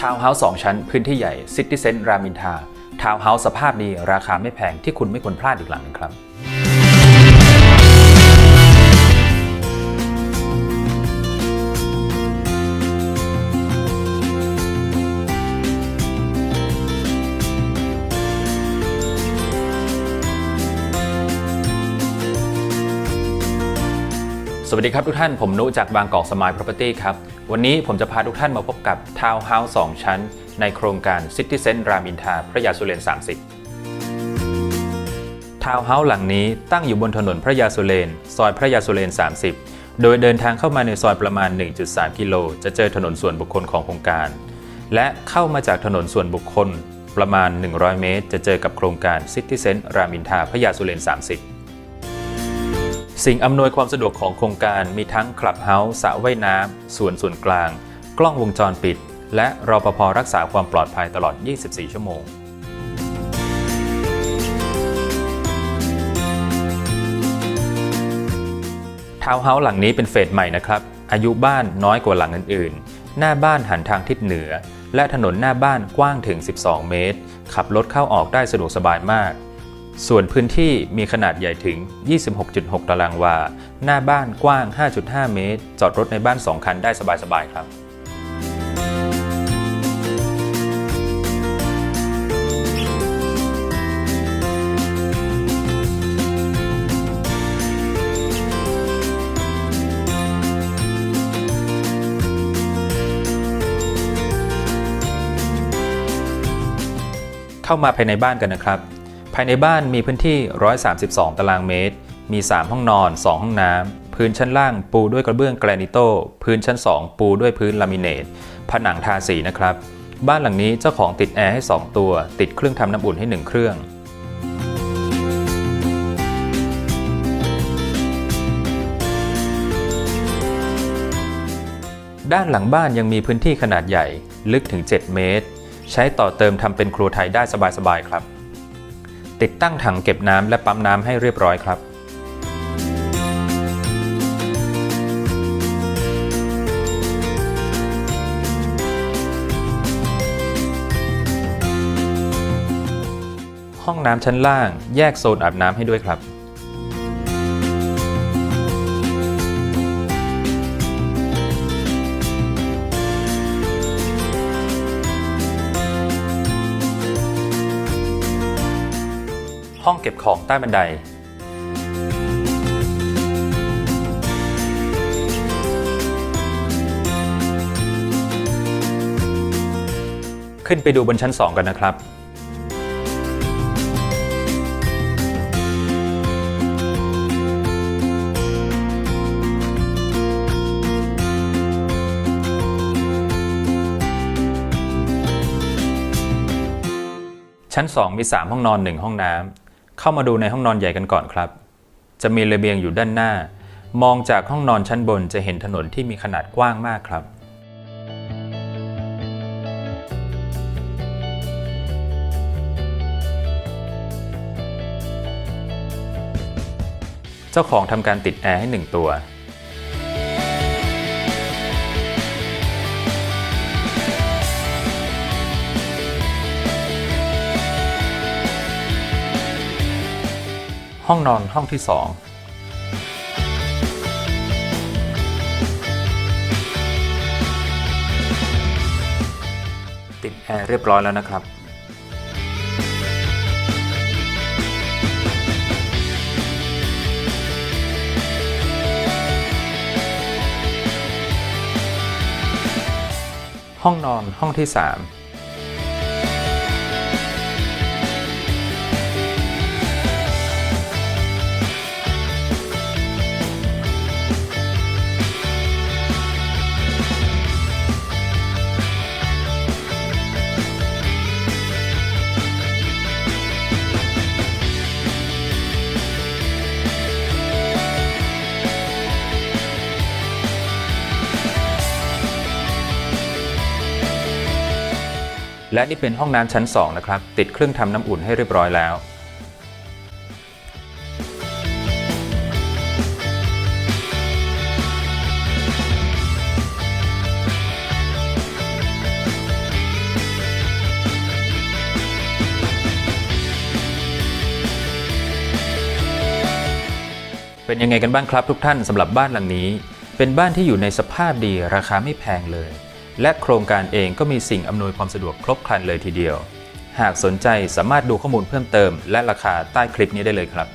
ทาวน์เฮาส์สองชั้นพื้นที่ใหญ่ซิตี้เซนต์รามินทาทาวน์เฮาส์สภาพดีราคาไม่แพงที่คุณไม่ควรพลาดอีกหลังหนึงครับ สวัสดีครับทุกท่านผมนุจากบางกอกสมาย Property ครับ วันนี้ผมจะพาทุกท่านมาพบกับทาวน์เฮาส์2ชั้น ในโครงการ City c e n t รามอินทาพระยาสุเรน 30 ทาวน์เฮาส์หลังนี้ตั้งอยู่บนถนนพระยาสุเรน ซอยพระยาสุเรน 30 โดยเดินทางเข้ามาในซอยประมาณ 1.3 กิโล จะเจอถนนส่วนบุคคลของโครงการ และเข้ามาจากถนนส่วนบุคคลประมาณ 100 เมตร จะเจอกับโครงการ City c e n t รามอินทาพระยาสุเรน 30 สิ่งอำนวยความสะดวกของโครงการมีทั้งคลับเฮาส์สระว่ายน้ำสวนส่วนกลาง กล้องวงจรปิด และรอปภรักษาความปลอดภัยตลอด 24 ชั่วโมงทาวน์เฮาส์หลังนี้เป็นเฟสใหม่นะครับ อายุบ้านน้อยกว่าหลังอื่นๆ หน้าบ้านหันทางทิศเหนือ และถนนหน้าบ้านกว้างถึง 12 เมตร ขับรถเข้าออกได้สะดวกสบายมาก ส่วนพื้นที่มีขนาดใหญ่ถึง 26.6 ตารางวา หน้าบ้านกว้าง 5.5 เมตร จอดรถในบ้าน 2 คันได้สบาย ๆ ครับ เข้ามาภายในบ้านกันนะครับายในบ้านมีพื้นที่ 132 ตารางเมตร มี 3 ห้องนอน 2 ห้องน้ำ พื้นชั้นล่างปูด้วยกระเบื้องแกรนิโตพื้นชั้น 2 ปูด้วยพื้นลามิเนต ผนังทาสีนะครับ บ้านหลังนี้เจ้าของติดแอร์ให้ 2 ตัว ติดเครื่องทำน้ำอุ่นให้ 1 เครื่องด้านหลังบ้านยังมีพื้นที่ขนาดใหญ่ ลึกถึง 7 เมตร ใช้ต่อเติมทำเป็นครัวไทยได้สบายๆครับ ติดตั้งถังเก็บน้ำและปั๊มน้ำให้เรียบร้อยครับ ห้องน้ำชั้นล่างแยกโซนอาบน้ำให้ด้วยครับ ห้องเก็บของใต้บันได ขึ้นไปดูบนชั้น 2 กันนะครับชั้น 2 มี 3 ห้องนอน 1 ห้องน้ำ เข้ามาดูในห้องนอนใหญ่กันก่อนครับ จะมีระเบียงอยู่ด้านหน้า มองจากห้องนอนชั้นบนจะเห็นถนนที่มีขนาดกว้างมากครับ เจ้าของทำการติดแอร์ให้หนึ่งตัว ห้องนอนห้องที่ 2ติดแอร์เรียบร้อยแล้วนะครับ ห้องนอนห้องที่ 3 และนี่เป็นห้องน้ำชั้น 2 นะครับ ติดเครื่องทำน้ำอุ่นให้เรียบร้อยแล้ว เป็นยังไงกันบ้างครับทุกท่านสำหรับบ้านหลังนี้ เป็นบ้านที่อยู่ในสภาพดีราคาไม่แพงเลย และโครงการเองก็มีสิ่งอำนวยความสะดวกครบครันเลยทีเดียว หากสนใจสามารถดูข้อมูลเพิ่มเติม และราคาใต้คลิปนี้ได้เลยครับ